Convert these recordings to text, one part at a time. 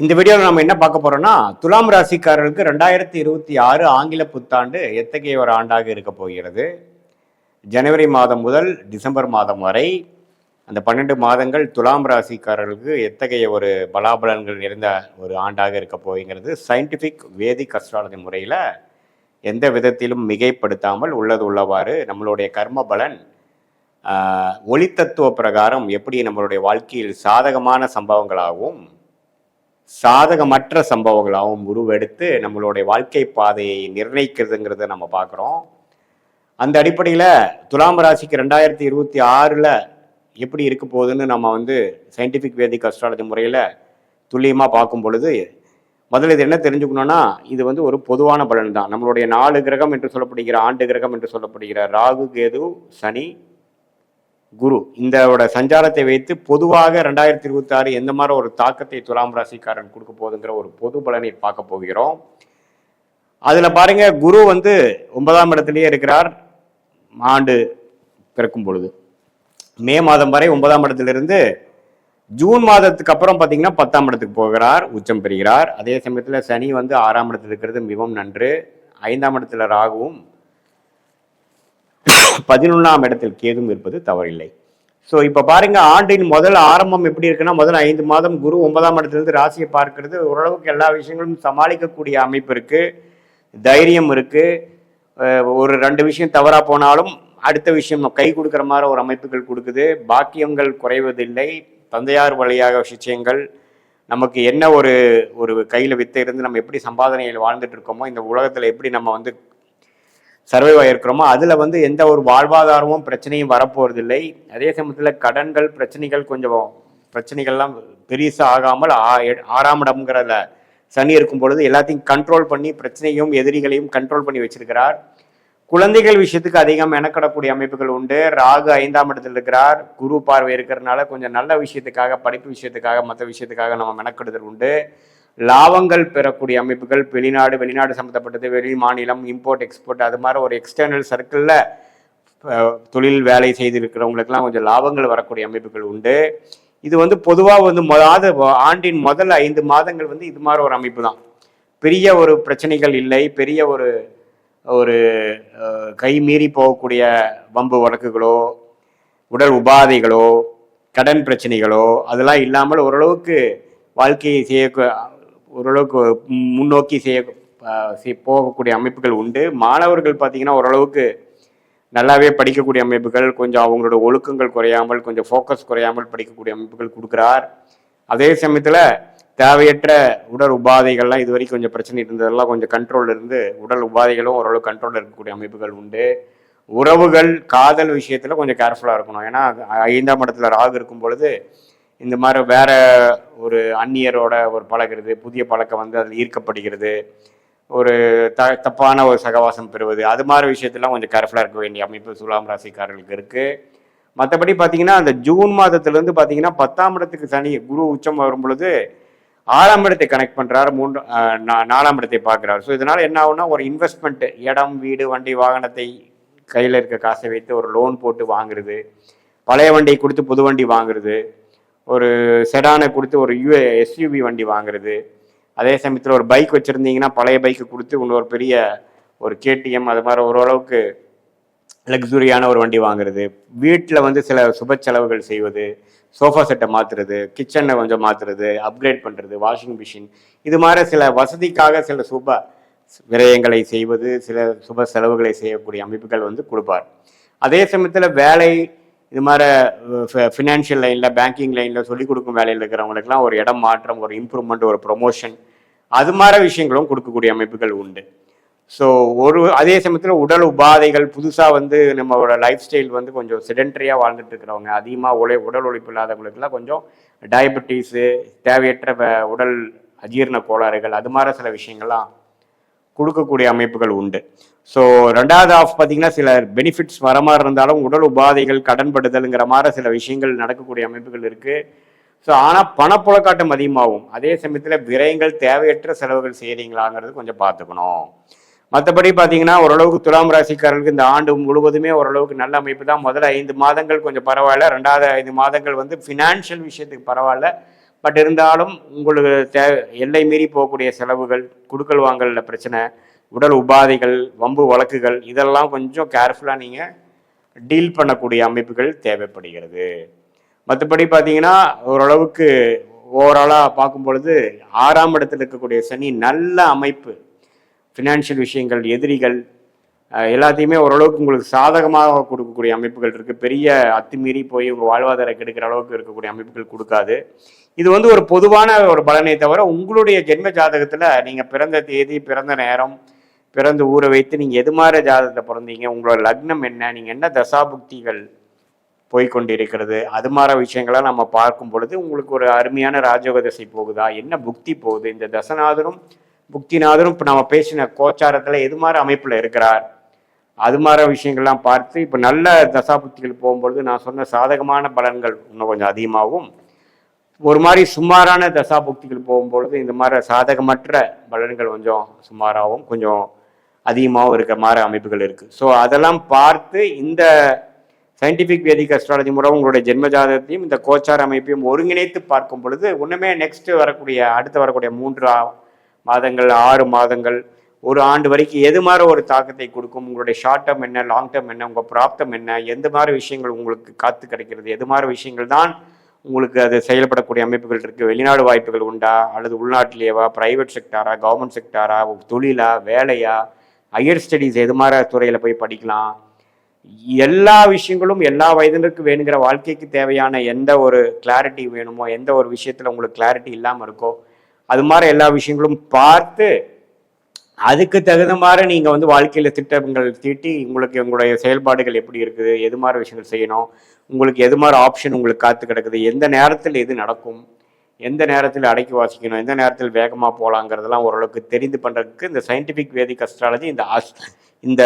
இந்த வீடியோவில் நம்ம என்ன பார்க்க போறோம்னா துலாம் ராசிக்காரர்களுக்கு ரெண்டாயிரத்தி இருபத்தி ஆறு ஆங்கில புத்தாண்டு எத்தகைய ஒரு ஆண்டாக இருக்க போகிறது? ஜனவரி மாதம் முதல் டிசம்பர் மாதம் வரை அந்த பன்னெண்டு மாதங்கள் துலாம் ராசிக்காரர்களுக்கு எத்தகைய ஒரு பலாபலன்கள் நிறைந்த ஒரு ஆண்டாக இருக்க போகிறது? சயின்டிஃபிக் வேதிக் அஸ்ட்ராலஜி முறையில் எந்த விதத்திலும் மிகைப்படுத்தாமல் உள்ளது உள்ளவாறு நம்மளுடைய கர்ம பலன் ஒளித்தத்துவ பிரகாரம் எப்படி நம்மளுடைய வாழ்க்கையில் சாதகமான சம்பவங்களாகவும் சாதகமற்ற சம்பவங்களாகவும் உருவெடுத்து நம்மளுடைய வாழ்க்கை பாதையை நிர்ணயிக்கிறதுங்கிறத நம்ம பார்க்குறோம். அந்த அடிப்படையில் துலாம் ராசிக்கு ரெண்டாயிரத்தி இருபத்தி ஆறில் எப்படி இருக்க போகுதுன்னு நம்ம வந்து சயின்டிஃபிக் வேதிக் அஸ்ட்ராலஜி முறையில் துல்லியமாக பார்க்கும் பொழுது முதல்ல இது என்ன தெரிஞ்சுக்கணும்னா இது வந்து ஒரு பொதுவான பலன் தான். நம்மளுடைய நாலு கிரகம் என்று சொல்லப்படுகிற ஆண்டு கிரகம் என்று சொல்லப்படுகிற ராகு கேது சனி குரு. இந்தோட சஞ்சாரத்தை வைத்து பொதுவாக ரெண்டாயிரத்தி இருபத்தி ஆறு எந்த மாதிரி ஒரு தாக்கத்தை துலாம் ராசிக்காரன் கொடுக்க போகுதுங்கிற ஒரு பொது பலனை பார்க்க போகிறோம். அதில் பாருங்க குரு வந்து ஒன்பதாம் இடத்திலேயே இருக்கிறார். ஆண்டு பிறக்கும் பொழுது. மே மாதம் வரை ஒன்பதாம் இடத்திலிருந்து ஜூன் மாதத்துக்கு அப்புறம் பார்த்தீங்கன்னா பத்தாம் இடத்துக்கு போகிறார் உச்சம் பெறுகிறார். அதே சமயத்தில் சனி வந்து ஆறாம் இடத்துல இருக்கிறது மிகவும் நன்று. ஐந்தாம் இடத்துல ராகுவும் பதினொன்றாம் இடத்தில் கேதும் இருப்பது தவறில்லை. ஸோ இப்போ பாருங்க ஆண்டின் முதல் ஆரம்பம் எப்படி இருக்குன்னா முதல் ஐந்து மாதம் குரு ஒன்பதாம் இடத்துலேருந்து ராசியை பார்க்கறது. ஓரளவுக்கு எல்லா விஷயங்களும் சமாளிக்கக்கூடிய அமைப்பு இருக்கு. தைரியம் இருக்கு. ஒரு ரெண்டு விஷயம் தவறா போனாலும் அடுத்த விஷயம் கை கொடுக்குற மாதிரி ஒரு அமைப்புகள் கொடுக்குது. பாக்கியங்கள் குறைவதில்லை. தந்தையார் வழியாக விஷயங்கள். நமக்கு என்ன ஒரு ஒரு கையில் வித்தை இருந்து நம்ம எப்படி சம்பாதனையில் வாழ்ந்துட்டு இருக்கோமோ இந்த உலகத்தில் எப்படி நம்ம வந்து சர்வைவ் ஆகிருக்கிறோமோ அதில் வந்து எந்த ஒரு வாழ்வாதாரமும் பிரச்சனையும் வரப்போறதில்லை. அதே சமயத்தில் கடன்கள் பிரச்சனைகள் கொஞ்சம் பிரச்சனைகள்லாம் பெருசாக ஆகாமல் ஆ- எ- ஆறாம் இடம்ங்கிறதுல சனி இருக்கும் பொழுது எல்லாத்தையும் கண்ட்ரோல் பண்ணி பிரச்சனையும் எதிரிகளையும் கண்ட்ரோல் பண்ணி வச்சிருக்கிறார். குழந்தைகள் விஷயத்துக்கு அதிகம் மெனக்கடக்கூடிய அமைப்புகள் உண்டு. ராகு ஐந்தாம் இடத்தில் இருக்கிறார். குரு பார்வை இருக்கிறதுனால கொஞ்சம் நல்ல விஷயத்துக்காக படிப்பு விஷயத்துக்காக மற்ற விஷயத்துக்காக நம்ம மெனக்கெடுதல் உண்டு. லாபங்கள் பெறக்கூடிய அமைப்புகள் வெளிநாடு வெளிநாடு சம்மந்தப்பட்டது வெளி மாநிலம் இம்போர்ட் எக்ஸ்போர்ட் அது மாதிரி ஒரு எக்ஸ்டர்னல் சர்க்கிளில் தொழில் வேலை செய்திருக்கிறவங்களுக்கெல்லாம் கொஞ்சம் லாபங்கள் வரக்கூடிய அமைப்புகள் உண்டு. இது வந்து பொதுவாக வந்து மொதாவது ஆண்டின் முதல் ஐந்து மாதங்கள் வந்து இது மாதிரி ஒரு அமைப்பு தான். பெரிய ஒரு பிரச்சனைகள் இல்லை பெரிய ஒரு ஒரு கை மீறி போகக்கூடிய வம்பு வழக்குகளோ உடல் உபாதைகளோ கடன் பிரச்சனைகளோ அதெல்லாம் இல்லாமல் ஓரளவுக்கு வாழ்க்கையை செய்ய ஓரளவுக்கு முன்னோக்கி செய்ய செய்- போகக்கூடிய அமைப்புகள் உண்டு. மாணவர்கள் பார்த்தீங்கன்னா ஓரளவுக்கு நல்லாவே படிக்கக்கூடிய அமைப்புகள் கொஞ்சம் அவங்களோட ஒழுக்கங்கள் குறையாமல் கொஞ்சம் ஃபோக்கஸ் குறையாமல் படிக்கக்கூடிய அமைப்புகள் கொடுக்குறார். அதே சமயத்தில் தேவையற்ற உடல் உபாதைகள்லாம் இது வரைக்கும் கொஞ்சம் பிரச்சனை இருந்ததெல்லாம் கொஞ்சம் கண்ட்ரோல் இருந்து உடல் உபாதைகளும் ஓரளவு கண்ட்ரோலில் இருக்கக்கூடிய அமைப்புகள் உண்டு. உறவுகள் காதல் விஷயத்தில் கொஞ்சம் கேர்ஃபுல்லாக இருக்கணும். ஏன்னா ஐந்தாம் இடத்துல ராகு இருக்கும் பொழுது இந்த மாதிரி வேற ஒரு அந்நியரோட ஒரு பழகிறது புதிய பழக்கம் வந்து அதில் ஈர்க்கப்படுகிறது. ஒரு த தப்பான ஒரு சகவாசம் பெறுவது அது மாதிரி விஷயத்தெல்லாம் கொஞ்சம் கேர்ஃபுல்லாக இருக்க வேண்டிய அமைப்பு துலாம் ராசிக்காரர்களுக்கு இருக்குது மற்றபடி பார்த்தீங்கன்னா அந்த ஜூன் மாதத்துலேருந்து பார்த்தீங்கன்னா பத்தாம் இடத்துக்கு சனி குரு உச்சம் வரும் பொழுது ஆறாம் இடத்தை கனெக்ட் பண்ணுறாரு மூன்று நா- நாலாம் இடத்தை பார்க்குறாரு. ஸோ இதனால் என்ன ஆகுனா ஒரு இன்வெஸ்ட்மெண்ட் இடம் வீடு வண்டி வாகனத்தை கையில் இருக்க காசை வைத்து ஒரு லோன் போட்டு வாங்குறது பழைய வண்டியை கொடுத்து புது வண்டி வாங்குறது ஒரு செடானை கொடுத்து ஒரு யூ எஸ்யூவி வண்டி வாங்குறது. அதே சமயத்தில் ஒரு பைக் வச்சுருந்தீங்கன்னா பழைய பைக்கு கொடுத்து இன்னொரு பெரிய ஒரு கேடிஎம் அது மாதிரி ஓரளவுக்கு லக்ஸுரியான ஒரு வண்டி வாங்குறது. வீட்டில் வந்து சில சுப செலவுகள் செய்வது சோஃபா செட்டை மாற்றுறது கிச்சனை கொஞ்சம் மாற்றுறது அப்கிரேட் பண்ணுறது வாஷிங் மிஷின் இது மாதிரி சில வசதிக்காக சில சுப விரயங்களை செய்வது சில சுப செலவுகளை செய்யக்கூடிய அமைப்புகள் வந்து கொடுப்பார். அதே சமயத்தில் வேலை இது மாதிரி ஃபினான்ஷியல் லைனில் பேங்கிங் லைனில் சொல்லிக் கொடுக்கும் வேலையில் இருக்கிறவங்களுக்குலாம் ஒரு இடம் மாற்றம் ஒரு இம்ப்ரூவ்மெண்ட் ஒரு ப்ரொமோஷன் அது மாதிரி விஷயங்களும் கொடுக்கக்கூடிய அமைப்புகள் உண்டு. ஸோ ஒரு அதே சமயத்தில் உடல் உபாதைகள் புதுசாக வந்து நம்மளோட லைஃப் ஸ்டைல் வந்து கொஞ்சம் செடென்ட்ரியாக வாழ்ந்துட்டு இருக்கிறவங்க அதிகமாக உழை உடல் உழைப்பு இல்லாதவங்களுக்குலாம் கொஞ்சம் டயபெட்டிஸு தேவையற்ற வ- உடல் அஜீரண கோளாறுகள் அது மாதிரி சில விஷயங்கள்லாம் கொடுக்கக்கூடிய அமைப்புகள் உண்டு. ஸோ ரெண்டாவது ஆஃப் பார்த்தீங்கன்னா சில பெனிஃபிட்ஸ் வர மாதிரி இருந்தாலும் உடல் உபாதைகள் கடன்படுதலுங்கிற மாதிரி சில விஷயங்கள் நடக்கக்கூடிய அமைப்புகள் இருக்குது ஸோ ஆனால் பணப்புழக்காட்டம் அதிகமாகும். அதே சமயத்தில் விரயங்கள் தேவையற்ற செலவுகள் செய்கிறீங்களாங்கிறது கொஞ்சம் பார்த்துக்கணும். மற்றபடி பார்த்தீங்கன்னா ஓரளவுக்கு துலாம் ராசிக்காரர்களுக்கு இந்த ஆண்டு முழுவதுமே ஓரளவுக்கு நல்ல அமைப்பு தான். முதல்ல ஐந்து மாதங்கள் கொஞ்சம் பரவாயில்ல. ரெண்டாவது ஐந்து மாதங்கள் வந்து ஃபினான்ஷியல் விஷயத்துக்கு பரவாயில்ல. பட் இருந்தாலும் உங்களுக்கு தே எல்லை மீறி போகக்கூடிய செலவுகள் குடுக்கல் வாங்கலில் பிரச்சனை. உடல் உபாதைகள் வம்பு வழக்குகள் இதெல்லாம் கொஞ்சம் கேர்ஃபுல்லாக நீங்கள் டீல் பண்ணக்கூடிய அமைப்புகள் தேவைப்படுகிறது. மற்றபடி பார்த்தீங்கன்னா ஓரளவுக்கு ஓவராலாக பார்க்கும் பொழுது ஆறாம் இடத்துல இருக்கக்கூடிய சனி நல்ல அமைப்பு. ஃபினான்ஷியல் விஷயங்கள் எதிரிகள் எல்லாத்தையுமே ஓரளவுக்கு உங்களுக்கு சாதகமாக கொடுக்கக்கூடிய அமைப்புகள் இருக்குது பெரிய அத்துமீறி போய் உங்கள் வாழ்வாதாரம் கெடுக்கிற அளவுக்கு இருக்கக்கூடிய அமைப்புகள் கொடுக்காது. இது வந்து ஒரு பொதுவான ஒரு பலனை தவிர உங்களுடைய ஜென்ம ஜாதகத்தில் நீங்கள் பிறந்த தேதி பிறந்த நேரம் பிறந்து ஊரை வைத்து நீங்கள் எது மாதிரி ஜாதகத்தில் பிறந்தீங்க? உங்களோட லக்னம் என்ன? நீங்கள் என்ன தசாபுக்திகள் போய்கொண்டிருக்கிறது அது மாதிரி விஷயங்களை நம்ம பார்க்கும் பொழுது உங்களுக்கு ஒரு அருமையான ராஜயோக தசை போகுதா? என்ன புக்தி போகுது? இந்த தசநாதரும் புக்திநாதரும் இப்போ நம்ம பேசின கோச்சாரத்தில் எது மாதிரி அமைப்பில் இருக்கிறார்? அது மாதிரி விஷயங்கள்லாம் பார்த்து இப்போ நல்ல தசாபுக்திகள் போகும்பொழுது நான் சொன்ன சாதகமான பலன்கள் இன்னும் கொஞ்சம் அதிகமாகவும் ஒரு மாதிரி சுமாரான தசாபுக்திகள் போகும்பொழுது இந்த மாதிரி சாதகமற்ற பலன்கள் கொஞ்சம் சுமாராகவும் கொஞ்சம் அதிகமாகவும் இருக்கிற மாதிரி அமைப்புகள் இருக்குது ஸோ அதெல்லாம் பார்த்து இந்த சயின்டிஃபிக் வேதிக் அஸ்ட்ராலஜி மூலம் உங்களுடைய ஜென்ம ஜாதகத்தையும் இந்த கோச்சார அமைப்பையும் ஒருங்கிணைத்து பார்க்கும் பொழுது ஒன்றுமே நெக்ஸ்ட்டு வரக்கூடிய அடுத்து வரக்கூடிய மூன்று மாதங்கள் ஆறு மாதங்கள் ஒரு ஆண்டு வரைக்கும் எது மாதிரி ஒரு தாக்கத்தை கொடுக்கும் உங்களுடைய ஷார்ட் டேர்ம் என்ன லாங் டேர்ம் என்ன உங்கள் ப்ராப்தம் என்ன எந்த மாதிரி விஷயங்கள் உங்களுக்கு காத்து கிடைக்கிறது எது மாதிரி விஷயங்கள் தான் உங்களுக்கு அது செயல்படக்கூடிய அமைப்புகள் இருக்குது வெளிநாடு வாய்ப்புகள் உண்டா அல்லது உள்நாட்டிலேயேவா ப்ரைவேட் செக்டாரா கவர்மெண்ட் செக்டாரா தொழிலா வேலையா ஹையர் ஸ்டடீஸ் எது மாதிரி துறையில் போய் படிக்கலாம்? எல்லா விஷயங்களும் எல்லா வயதினருக்கு வேணுங்கிற வாழ்க்கைக்கு தேவையான எந்த ஒரு கிளாரிட்டி வேணுமோ எந்த ஒரு விஷயத்தில் உங்களுக்கு கிளாரிட்டி இல்லாமல் இருக்கோ அது மாதிரி எல்லா விஷயங்களும் பார்த்து அதுக்கு தகுந்த மாதிரி நீங்கள் வந்து வாழ்க்கையில் திட்டங்கள் தீட்டி உங்களுக்கு உங்களுடைய செயல்பாடுகள் எப்படி இருக்குது எது மாதிரி விஷயங்கள் செய்யணும் உங்களுக்கு எது மாதிரி ஆப்ஷன் உங்களுக்கு காத்து கிடக்குது எந்த நேரத்தில் எது நடக்கும் எந்த நேரத்தில் அடக்கி வாசிக்கணும் எந்த நேரத்தில் வேகமாக போகலாங்கிறதெல்லாம் ஓரளவுக்கு தெரிந்து பண்ணுறதுக்கு இந்த சயின்டிஃபிக் வேதிக் அஸ்ட்ராலஜி இந்த ஆஸ் இந்த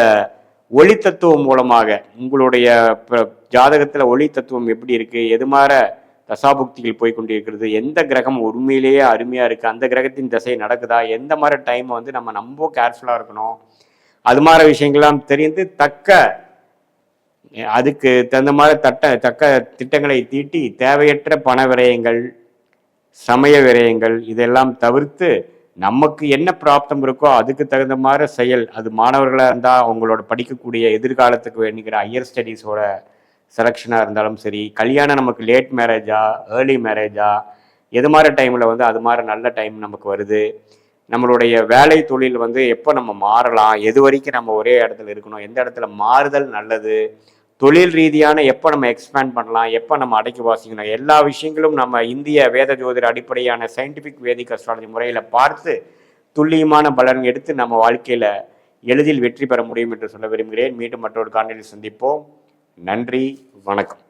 ஒளி தத்துவம் மூலமாக உங்களுடைய ஜாதகத்தில் ஒளி தத்துவம் எப்படி இருக்குது எது மாதிரி தசாபுக்திகள் போய் கொண்டிருக்கிறது எந்த கிரகம் உண்மையிலேயே அருமையாக இருக்குது அந்த கிரகத்தின் திசை நடக்குதா எந்த மாதிரி டைம் வந்து நம்ம ரொம்ப கேர்ஃபுல்லாக இருக்கணும். அது மாதிரி விஷயங்கள்லாம் தெரிந்து தக்க அதுக்கு தகுந்த மாதிரி தட்ட தக்க திட்டங்களை தீட்டி தேவையற்ற பண விரயங்கள் சமய விரயங்கள் இதெல்லாம் தவிர்த்து நமக்கு என்ன பிராப்தம் இருக்கோ அதுக்கு தகுந்த மாதிரி செயல். அது மாணவர்களாக இருந்தால் அவங்களோட படிக்கக்கூடிய எதிர்காலத்துக்கு வேணுங்கிற ஹையர் ஸ்டடீஸோட செலெக்ஷனாக இருந்தாலும் சரி கல்யாணம் நமக்கு லேட் மேரேஜா ஏர்லி மேரேஜா எது மாதிரி டைமில் வந்து அது மாதிரி நல்ல டைம் நமக்கு வருது. நம்மளுடைய வேலை தொழில் வந்து எப்போ நம்ம மாறலாம் எது வரைக்கும் நம்ம ஒரே இடத்துல இருக்கணும் எந்த இடத்துல மாறுதல் நல்லது தொழில் ரீதியான எப்போ நம்ம எக்ஸ்பேண்ட் பண்ணலாம் எப்போ நம்ம அடக்கி வாசிக்கணும் எல்லா விஷயங்களும் நம்ம இந்திய வேத ஜோதிட அடிப்படையான சயின்டிஃபிக் வேதிக் அஸ்ட்ராலஜி முறையில் பார்த்து துல்லியமான பலன் எடுத்து நம்ம வாழ்க்கையில் எளிதில் வெற்றி பெற முடியும் என்று சொல்ல விரும்புகிறேன். மீண்டும் மற்றொரு காணொலியில் சந்திப்போம். நன்றி வணக்கம்.